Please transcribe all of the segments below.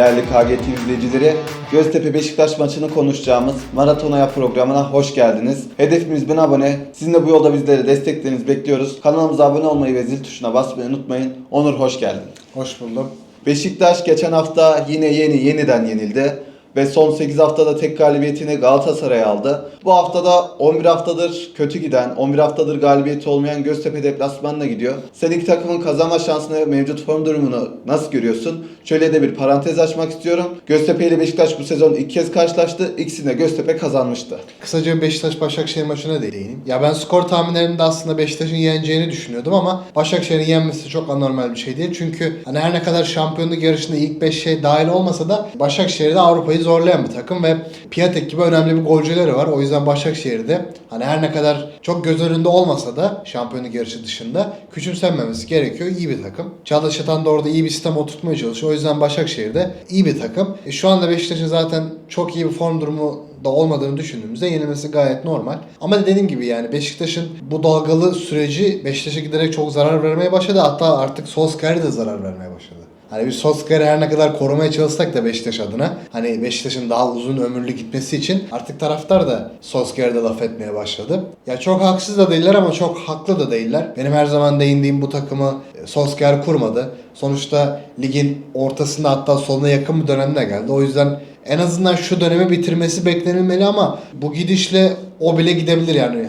Değerli KGT izleyicileri, Göztepe Beşiktaş maçını konuşacağımız Maratonaya programına hoş geldiniz. Hedefimiz 1000 abone. Sizin de bu yolda bizleri desteklerinizi bekliyoruz. Kanalımıza abone olmayı ve zil tuşuna basmayı unutmayın. Onur hoş geldin. Hoş buldum. Beşiktaş geçen hafta yine yeni yeniden yenildi ve son 8 haftada tek galibiyetini Galatasaray aldı. Bu haftada 11 haftadır kötü giden, 11 haftadır galibiyeti olmayan Göztepe deplasmanına gidiyor. Sen iki takımın kazanma şansını ve mevcut form durumunu nasıl görüyorsun? Şöyle de bir parantez açmak istiyorum. Göztepe ile Beşiktaş bu sezon ilk kez karşılaştı. İkisinde Göztepe kazanmıştı. Kısaca Beşiktaş Başakşehir maçına değineyim. Ya ben skor tahminlerimde aslında Beşiktaş'ın yeneceğini düşünüyordum ama Başakşehir'in yenmesi çok anormal bir şey değil. Çünkü hani her ne kadar şampiyonluk yarışında ilk 5 şey dahil olmasa da Başakşehir'de Avrupa'yı zorlayan bir takım ve Piatek gibi önemli bir golcüleri var. O yüzden Başakşehir'de hani her ne kadar çok göz önünde olmasa da şampiyonluk yarışı dışında küçümsenmemesi gerekiyor. İyi bir takım. Çağdaş Atan da orada iyi bir sistem oturtmaya çalışıyor. O yüzden Başakşehir'de iyi bir takım. E, şu anda Beşiktaş'ın zaten çok iyi bir form durumu da olmadığını düşündüğümüzde yenilmesi gayet normal. Ama dediğim gibi yani Beşiktaş'ın bu dalgalı süreci Beşiktaş'a giderek çok zarar vermeye başladı. Hatta artık Solskjaer'e de zarar vermeye başladı. Hani biz Solskjaer'i her ne kadar korumaya çalışsak da Beşiktaş adına hani Beşiktaş'ın daha uzun ömürlü gitmesi için artık taraftar da Solskjaer'de laf etmeye başladı. Ya çok haksız da değiller ama çok haklı da değiller. Benim her zaman değindiğim bu takımı e, Solskjaer kurmadı. Sonuçta ligin ortasında hatta sonuna yakın bir dönemde geldi. O yüzden en azından şu dönemi bitirmesi beklenilmeli ama bu gidişle o bile gidebilir yani.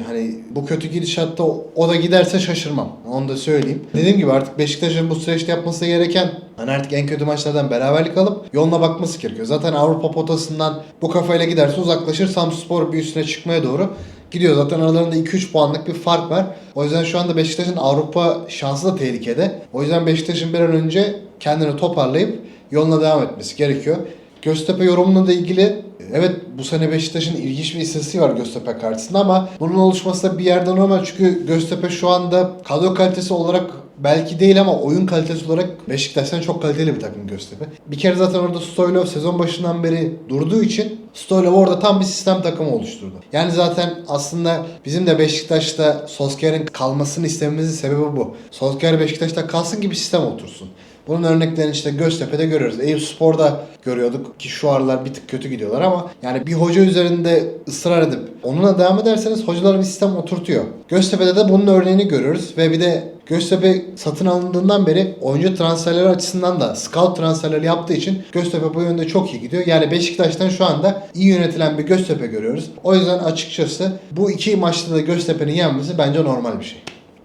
Bu kötü gidişatta o- da giderse şaşırmam. Onu da söyleyeyim. Dediğim gibi artık Beşiktaş'ın bu süreçte yapması gereken hani artık en kötü maçlardan beraberlik alıp yoluna bakması gerekiyor. Zaten Avrupa potasından bu kafayla giderse uzaklaşır. Samsunspor bir üstüne çıkmaya doğru gidiyor. Zaten aralarında 2-3 puanlık bir fark var. O yüzden şu anda Beşiktaş'ın Avrupa şansı da tehlikede. O yüzden Beşiktaş'ın bir an önce kendini toparlayıp yoluna devam etmesi gerekiyor. Göztepe yorumuna da ilgili evet bu sene Beşiktaş'ın ilginç bir istatistiği var Göztepe karşısında ama bunun oluşması da bir yerden normal çünkü Göztepe şu anda kadro kalitesi olarak belki değil ama oyun kalitesi olarak Beşiktaş'tan çok kaliteli bir takım Göztepe. Bir kere zaten orada Stoylov sezon başından beri durduğu için Stoylov orada tam bir sistem takımı oluşturdu. Yani zaten aslında bizim de Beşiktaş'ta Solskjaer'in kalmasını istememizin sebebi bu. Solskjaer Beşiktaş'ta kalsın gibi sistem otursun. Bunun örneklerini işte Göztepe'de görüyoruz. Eyüp Spor'da görüyorduk ki şu aralar bir tık kötü gidiyorlar ama yani bir hoca üzerinde ısrar edip onunla devam ederseniz hocalar bir sistem oturtuyor. Göztepe'de de bunun örneğini görüyoruz ve bir de Göztepe satın alındığından beri oyuncu transferleri açısından da scout transferleri yaptığı için Göztepe bu yönde çok iyi gidiyor. Yani Beşiktaş'tan şu anda iyi yönetilen bir Göztepe görüyoruz. O yüzden açıkçası bu iki maçta da Göztepe'nin yenmesi bence normal bir şey.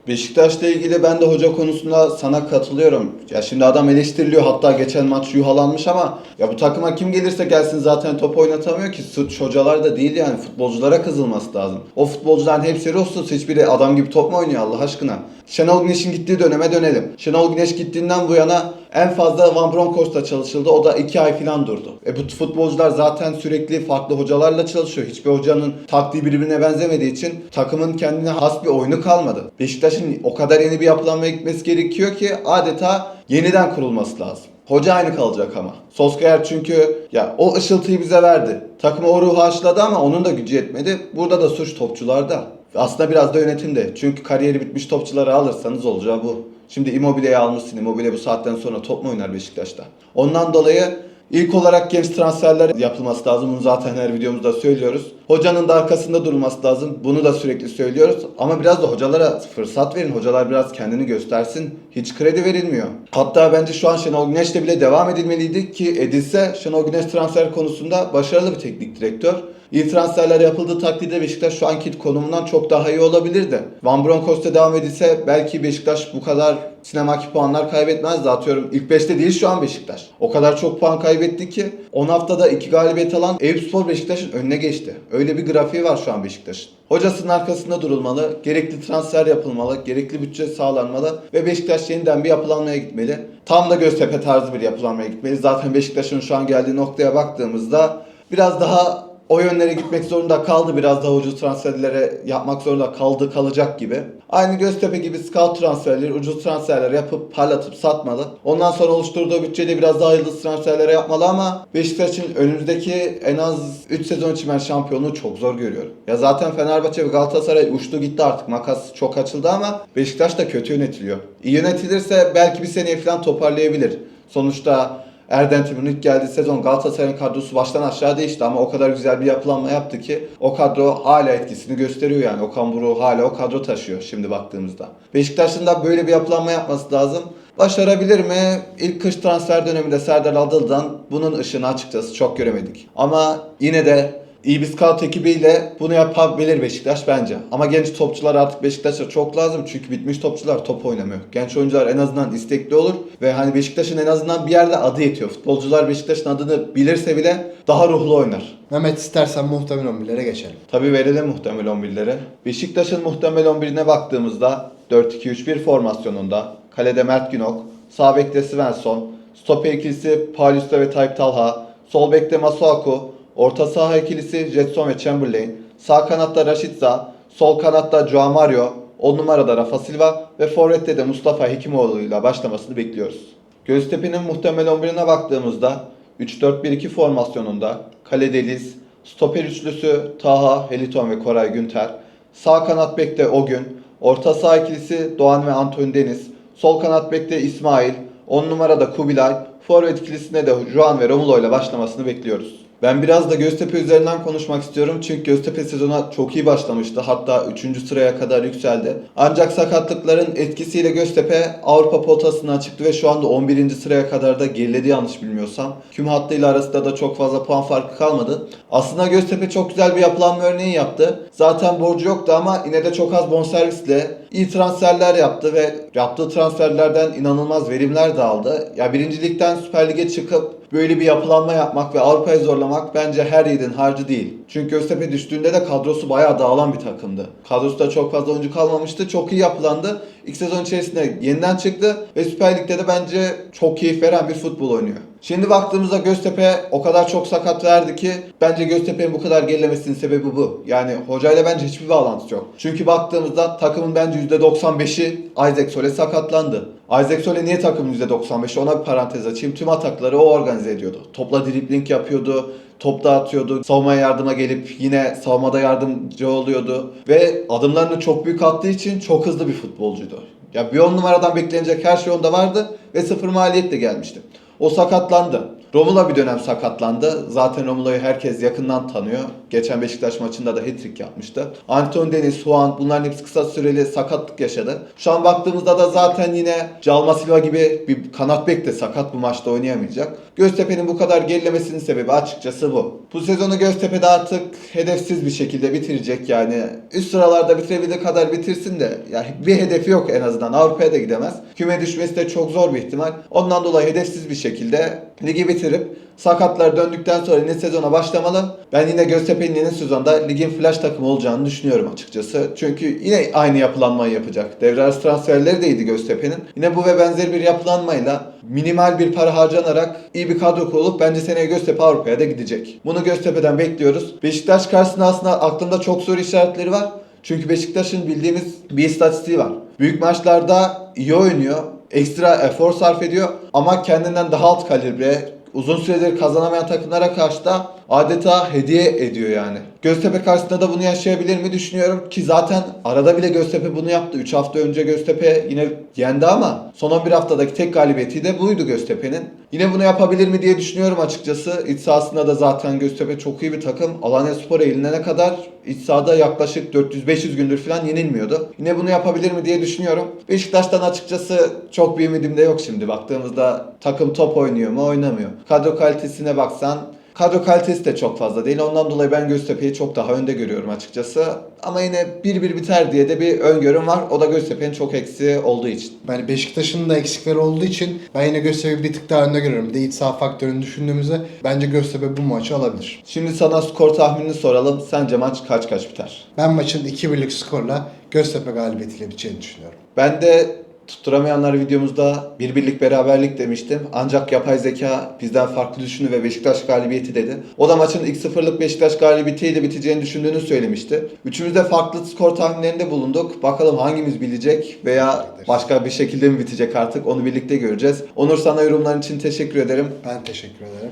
Beşiktaş'la ilgili ben de hoca konusunda sana katılıyorum. Ya şimdi adam eleştiriliyor hatta geçen maç yuhalanmış ama ya bu takıma kim gelirse gelsin zaten top oynatamıyor ki. Suç hocalar da değil yani futbolculara kızılması lazım. O futbolcuların hepsi ruhsuz hiçbiri adam gibi top mu oynuyor Allah aşkına? Şenol Güneş'in gittiği döneme dönelim. Şenol Güneş gittiğinden bu yana en fazla Van Bronckhorst'ta çalışıldı. O da 2 ay falan durdu. E bu futbolcular zaten sürekli farklı hocalarla çalışıyor. Hiçbir hocanın taktiği birbirine benzemediği için takımın kendine has bir oyunu kalmadı. Beşiktaş'ın o kadar yeni bir yapılanmaya gitmesi gerekiyor ki adeta yeniden kurulması lazım. Hoca aynı kalacak ama. Solskjaer çünkü ya o ışıltıyı bize verdi. Takımı o ruhu aşıladı ama onun da gücü yetmedi. Burada da suç topçularda. Aslında biraz da yönetimde. Çünkü kariyeri bitmiş topçuları alırsanız olacağı bu. Şimdi Immobile'yi almışsın. Immobile bu saatten sonra top mu oynar Beşiktaş'ta? Ondan dolayı ilk olarak genç transferler yapılması lazım. Bunu zaten her videomuzda söylüyoruz. Hocanın da arkasında durulması lazım. Bunu da sürekli söylüyoruz. Ama biraz da hocalara fırsat verin. Hocalar biraz kendini göstersin. Hiç kredi verilmiyor. Hatta bence şu an Şenol Güneş'le bile devam edilmeliydi ki edilse Şenol Güneş transfer konusunda başarılı bir teknik direktör. İyi transferler yapıldığı takdirde Beşiktaş şu anki konumundan çok daha iyi olabilirdi. Van Bronckhorst'a devam edilse belki Beşiktaş bu kadar sinemaki puanlar kaybetmezdi. Atıyorum ilk 5'te değil şu an Beşiktaş. O kadar çok puan kaybetti ki 10 haftada 2 galibiyet alan Eyüpspor Beşiktaş'ın önüne geçti. Öyle bir grafiği var şu an Beşiktaş'ın. Hocasının arkasında durulmalı, gerekli transfer yapılmalı, gerekli bütçe sağlanmalı ve Beşiktaş yeniden bir yapılanmaya gitmeli. Tam da Göztepe tarzı bir yapılanmaya gitmeli. Zaten Beşiktaş'ın şu an geldiği noktaya baktığımızda biraz daha o yönlere gitmek zorunda kaldı. Biraz daha ucuz transferlere yapmak zorunda kaldı, kalacak gibi. Aynı Göztepe gibi scout transferleri, ucuz transferler yapıp parlatıp satmalı. Ondan sonra oluşturduğu bütçeyle biraz daha yıldız transferlere yapmalı ama Beşiktaş'ın önümüzdeki en az 3 sezon için ben şampiyonluğu çok zor görüyorum. Ya zaten Fenerbahçe ve Galatasaray uçtu gitti artık. Makas çok açıldı ama Beşiktaş da kötü yönetiliyor. İyi yönetilirse belki bir seneye falan toparlayabilir. Sonuçta Erden ilk geldiği sezon Galatasaray'ın kadrosu baştan aşağı değişti ama o kadar güzel bir yapılanma yaptı ki o kadro hala etkisini gösteriyor yani. Okan Buruk hala o kadro taşıyor şimdi baktığımızda. Beşiktaş'ın da böyle bir yapılanma yapması lazım. Başarabilir mi? İlk kış transfer döneminde Serdar Adıl'dan bunun ışığını açıkçası çok göremedik. Ama yine de iyi bir scout ekibiyle bunu yapabilir Beşiktaş bence. Ama genç topçular artık Beşiktaş'a çok lazım. Çünkü bitmiş topçular top oynamıyor. Genç oyuncular en azından istekli olur. Ve hani Beşiktaş'ın en azından bir yerde adı yetiyor. Futbolcular Beşiktaş'ın adını bilirse bile daha ruhlu oynar. Mehmet istersen muhtemel 11'lere geçelim. Tabi verelim muhtemel 11'lere. Beşiktaş'ın muhtemel 11'ine baktığımızda 4-2-3-1 formasyonunda kalede Mert Günok, sağ bekte Svensson, stoper ikilisi Paulista ve Tayyip Talha, sol bekte Masuaku, orta saha ikilisi Jetson ve Chamberlain, sağ kanatta Rashica, sol kanatta Joao Mario, 10 numarada Rafa Silva ve forvette de Mustafa Hekimoğlu ile başlamasını bekliyoruz. Göztepe'nin muhtemel 11'ine baktığımızda 3-4-1-2 formasyonunda Kale Deliz, stoper üçlüsü Taha, Heliton ve Koray Günter, sağ kanat bekte Ogün, orta saha ikilisi Doğan ve Anton Deniz, sol kanat bekte İsmail, 10 numarada Kubilay, forvet ikilisine de Juan ve Romulo ile başlamasını bekliyoruz. Ben biraz da Göztepe üzerinden konuşmak istiyorum çünkü Göztepe sezona çok iyi başlamıştı. Hatta 3. sıraya kadar yükseldi. Ancak sakatlıkların etkisiyle Göztepe Avrupa potasına çıktı ve şu anda 11. sıraya kadar da geriledi yanlış bilmiyorsam. Küm hattıyla arasında da çok fazla puan farkı kalmadı. Aslında Göztepe çok güzel bir yapılanma örneği yaptı. Zaten borcu yoktu ama yine de çok az bonservisle iyi transferler yaptı ve yaptığı transferlerden inanılmaz verimler de aldı. Ya birincilikten Süper Lig'e çıkıp böyle bir yapılanma yapmak ve Avrupa'yı zorlamak bence her yiğidin harcı değil. Çünkü Göztepe düştüğünde de kadrosu bayağı dağılan bir takımdı. Kadrosu da çok fazla oyuncu kalmamıştı. Çok iyi yapılandı. İlk sezon içerisinde yeniden çıktı ve Süper Lig'de de bence çok keyif veren bir futbol oynuyor. Şimdi baktığımızda Göztepe o kadar çok sakat verdi ki bence Göztepe'nin bu kadar gerilemesinin sebebi bu. Yani hocayla bence hiçbir bağlantısı yok. Çünkü baktığımızda takımın bence %95'i Isaac Sole sakatlandı. Isaac Sole niye takımın %95'i ona bir parantez açayım. Tüm atakları o organize ediyordu. Topla dribling yapıyordu. Top dağıtıyordu. Savunmaya yardıma gelip yine savunmada yardımcı oluyordu. Ve adımlarını çok büyük attığı için çok hızlı bir futbolcuydu. Ya bir on numaradan beklenecek her şey onda vardı ve sıfır maliyetle gelmişti. O sakatlandı. Romulo bir dönem sakatlandı. Zaten Romulo'yu herkes yakından tanıyor. Geçen Beşiktaş maçında da hat-trick yapmıştı. Anton Deniz, Juan bunların hepsi kısa süreli sakatlık yaşadı. Şu an baktığımızda da zaten yine Calma Silva gibi bir kanat bek de sakat bu maçta oynayamayacak. Göztepe'nin bu kadar gerilemesinin sebebi açıkçası bu. Bu sezonu Göztepe'de artık hedefsiz bir şekilde bitirecek yani. Üst sıralarda bitirebildiği kadar bitirsin de yani bir hedefi yok en azından. Avrupa'ya da gidemez. Küme düşmesi de çok zor bir ihtimal. Ondan dolayı hedefsiz bir şekilde ligi bitirip sakatlar döndükten sonra yeni sezona başlamalı. Ben yine Göztepe'nin yeni sezonda ligin flash takımı olacağını düşünüyorum açıkçası. Çünkü yine aynı yapılanmayı yapacak. Devre arası transferleri de iyiydi Göztepe'nin. Yine bu ve benzeri bir yapılanmayla minimal bir para harcanarak iyi bir kadro kurulup bence seneye Göztepe Avrupa'ya da gidecek. Bunu Göztepe'den bekliyoruz. Beşiktaş karşısında aslında aklımda çok soru işaretleri var. Çünkü Beşiktaş'ın bildiğimiz bir istatistiği var. Büyük maçlarda iyi oynuyor. Ekstra efor sarf ediyor. Ama kendinden daha alt kalibre uzun süredir kazanamayan takımlara karşı da adeta hediye ediyor yani. Göztepe karşısında da bunu yaşayabilir mi düşünüyorum ki zaten arada bile Göztepe bunu yaptı. 3 hafta önce Göztepe yine yendi ama son 11 haftadaki tek galibiyeti de buydu Göztepe'nin. Yine bunu yapabilir mi diye düşünüyorum açıkçası. İç sahasında da zaten Göztepe çok iyi bir takım. Alanya Spor elinene kadar iç sahada yaklaşık 400-500 gündür falan yenilmiyordu. Yine bunu yapabilir mi diye düşünüyorum. Beşiktaş'tan açıkçası çok bir ümidim de yok şimdi. Baktığımızda takım top oynuyor mu oynamıyor. Kadro kalitesine baksan Kadro kalitesi de çok fazla değil. Ondan dolayı ben Göztepe'yi çok daha önde görüyorum açıkçası. Ama yine 1-1 biter diye de bir öngörüm var. O da Göztepe'nin çok eksiği olduğu için. Yani Beşiktaş'ın da eksikleri olduğu için ben yine Göztepe'yi bir tık daha önde görüyorum. Bir de iç saha faktörünü düşündüğümüzde bence Göztepe bu maçı alabilir. Şimdi sana skor tahminini soralım. Sence maç kaç kaç biter? Ben maçın 2-1'lik skorla Göztepe galibiyetiyle biteceğini düşünüyorum. Ben de tutturamayanlar videomuzda bir birlik beraberlik demiştim. Ancak yapay zeka bizden farklı düşündü ve Beşiktaş galibiyeti dedi. O da maçın ilk sıfırlık Beşiktaş galibiyetiyle biteceğini düşündüğünü söylemişti. Üçümüz de farklı skor tahminlerinde bulunduk. Bakalım hangimiz bilecek veya başka bir şekilde mi bitecek artık onu birlikte göreceğiz. Onur sana yorumların için teşekkür ederim. Ben teşekkür ederim.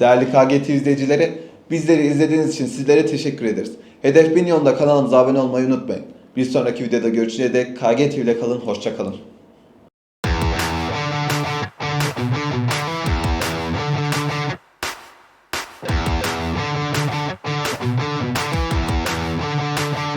Değerli KGT izleyicileri, bizleri izlediğiniz için sizlere teşekkür ederiz. Hedef Milyon'da kanalımıza abone olmayı unutmayın. Bir sonraki videoda görüşünceye dek KGT ile kalın, hoşça kalın.